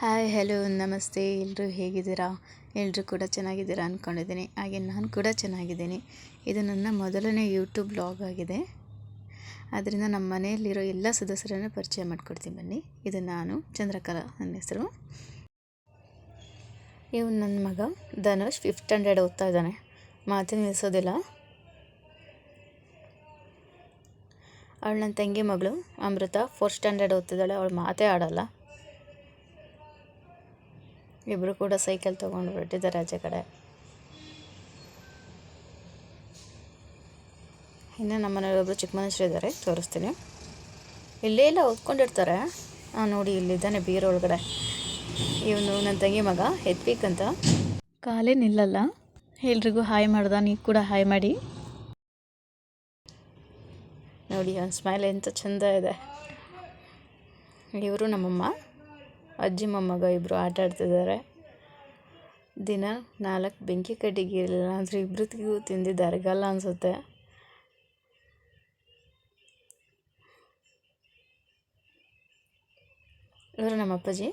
Hi hello ನಮಸ್ತೆ. ಎಲ್ಲರೂ ಹೇಗಿದ್ದೀರಾ? ಎಲ್ಲರೂ ಕೂಡ ಚೆನ್ನಾಗಿದ್ದೀರಾ ಅಂದ್ಕೊಂಡಿದ್ದೀನಿ ಹಾಗೆ ನಾನು ಕೂಡ ಚೆನ್ನಾಗಿದ್ದೀನಿ. ಇದು ನನ್ನ ಮೊದಲನೇ ಯೂಟ್ಯೂಬ್ ಬ್ಲಾಗ್ ಆಗಿದೆ. ಆದ್ದರಿಂದ ನಮ್ಮ ಮನೆಯಲ್ಲಿರೋ ಎಲ್ಲ ಸದಸ್ಯರನ್ನು ಪರಿಚಯ ಮಾಡಿಕೊಡ್ತೀನಿ ಬನ್ನಿ. ಇದು ನಾನು, ಚಂದ್ರಕಲಾ ನನ್ನ ಹೆಸರು. ಇವು ನನ್ನ ಮಗ. ಧನುಷ್ ಫಿಫ್ತ್ ಸ್ಟ್ಯಾಂಡರ್ಡ್ ಓದ್ತಾ ಇದ್ದಾನೆ. ಮಾತು ನಿಲ್ಲಿಸೋದಿಲ್ಲ ಅವಳು ನನ್ನ ತಂಗಿ ಮಗಳು. ಅಮೃತ ಫೋರ್ತ್ ಸ್ಟ್ಯಾಂಡರ್ಡ್ ಓದ್ತಿದ್ದಾಳೆ. ಅವಳು ಮಾತೇ ಆಡೋಲ್ಲ. ಇಬ್ಬರು ಕೂಡ ಸೈಕಲ್ ತೊಗೊಂಡು ಹೊರಟಿದ್ದಾರೆ ಆಚೆ ಕಡೆ. ಇನ್ನು ನಮ್ಮ ಮನೆಯಲ್ಲಿ ಒಬ್ಬರು ಚಿಕ್ಕ ಮನುಷ್ಯರು ಇದ್ದಾರೆ ತೋರಿಸ್ತೀನಿ. ಇಲ್ಲೇ ಇಲ್ಲ ಓದ್ಕೊಂಡಿರ್ತಾರೆ ಹಾಂ ನೋಡಿ ಇಲ್ಲಿದ್ದಾನೆ ಬೀರ್ ಒಳಗಡೆ. ಇವನು ನನ್ನ ತಂಗಿ ಮಗ ಹೆತ್ವಿಕ್ ಅಂತ. ಕಾಲೇ ನಿಲ್ಲಲ್ಲ. ಎಲ್ರಿಗೂ ಹಾಯ್ ಮಾಡ್ದ ನೀವು ಕೂಡ ಹಾಯ್ ಮಾಡಿ. ನೋಡಿ ಅವ್ನ ಸ್ಮೈಲ್ ಎಂತ ಚಂದ ಇದೆ. ಇವರು ನಮ್ಮಮ್ಮ. ಅಜ್ಜಿ, ಮೊಮ್ಮಗ ಇಬ್ಬರು ಆಟ ಆಡ್ತಿದ್ದಾರೆ. ದಿನ ನಾಲ್ಕು ಬೆಂಕಿ ಕಡ್ಡಿಗಿರಲಿಲ್ಲ ಅಂದರೆ ಇಬ್ಬರಿಗೂ ತಿಂದಿದ್ದಾರೆ. ಗಲ್ಲ ಅನಿಸುತ್ತೆ. ಇವರು ನಮ್ಮ ಅಪ್ಪಾಜಿ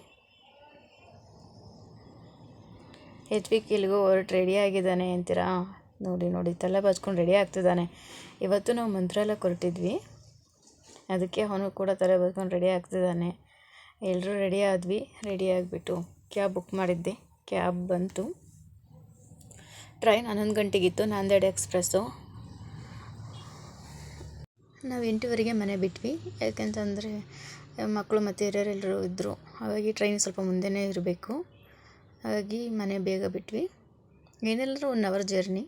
ವಿ ಕಿಲ್ಗೂ ಹೊರಟು ರೆಡಿ ಆಗಿದ್ದಾನೆ ಅಂತೀರಾ? ನೋಡಿ ನೋಡಿ, ತಲೆ ಬಚ್ಕೊಂಡು ರೆಡಿ ಆಗ್ತಿದ್ದಾನೆ. ಇವತ್ತು ನಾವು ಮಂತ್ರಾಲಯ ಕೊರಟಿದ್ವಿ ಅದಕ್ಕೆ ಅವನು ಕೂಡ ತಲೆ ಬಚ್ಕೊಂಡು ರೆಡಿ ಆಗ್ತಿದ್ದಾನೆ. ಎಲ್ಲರೂ ರೆಡಿ ಆದ್ವಿ ರೆಡಿ ಆಗಿಬಿಟ್ಟು ಕ್ಯಾಬ್ ಬುಕ್ ಮಾಡಿದ್ದೆ. ಕ್ಯಾಬ್ ಬಂತು. ಟ್ರೈನ್ ಹನ್ನೊಂದು ಗಂಟೆಗಿತ್ತು, ನಾಂದೇಡ್ ಎಕ್ಸ್ಪ್ರೆಸ್ಸು ನಾವು ಎಂಟುವರೆಗೆ ಮನೆ ಬಿಟ್ವಿ. ಯಾಕೆಂತಂದರೆ ಮಕ್ಕಳು ಮತ್ತು ಹಿರಿಯರೆಲ್ಲರೂ ಇದ್ದರು ಹಾಗಾಗಿ ಟ್ರೈನ್ ಸ್ವಲ್ಪ ಮುಂದೆನೇ ಇರಬೇಕು. ಹಾಗಾಗಿ ಮನೆ ಬೇಗ ಬಿಟ್ವಿ. ಏನೆಲ್ಲರೂ ಒನ್ ಅವರ್ ಜರ್ನಿ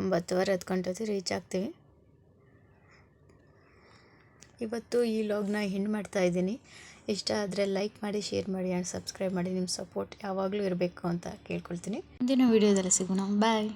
ಒಂಬತ್ತುವರೆ, ಹತ್ತು ಗಂಟೆ ರೀಚ್ ಆಗ್ತೀವಿ. ಇವತ್ತು ಈ ಲಾಗ್ನ ಮಾಡ್ತಾ ಇದ್ದೀನಿ. ಇಷ್ಟ ಆದರೆ ಲೈಕ್ ಮಾಡಿ ಶೇರ್ ಮಾಡಿ ಆ್ಯಂಡ್ ಸಬ್ಸ್ಕ್ರೈಬ್ ಮಾಡಿ. ನಿಮ್ಮ ಸಪೋರ್ಟ್ ಯಾವಾಗಲೂ ಇರಬೇಕು ಅಂತ ಕೇಳ್ಕೊಳ್ತೀನಿ. ಮುಂದಿನ ವೀಡಿಯೋದಲ್ಲಿ ಸಿಗೋಣ. ಬಾಯ್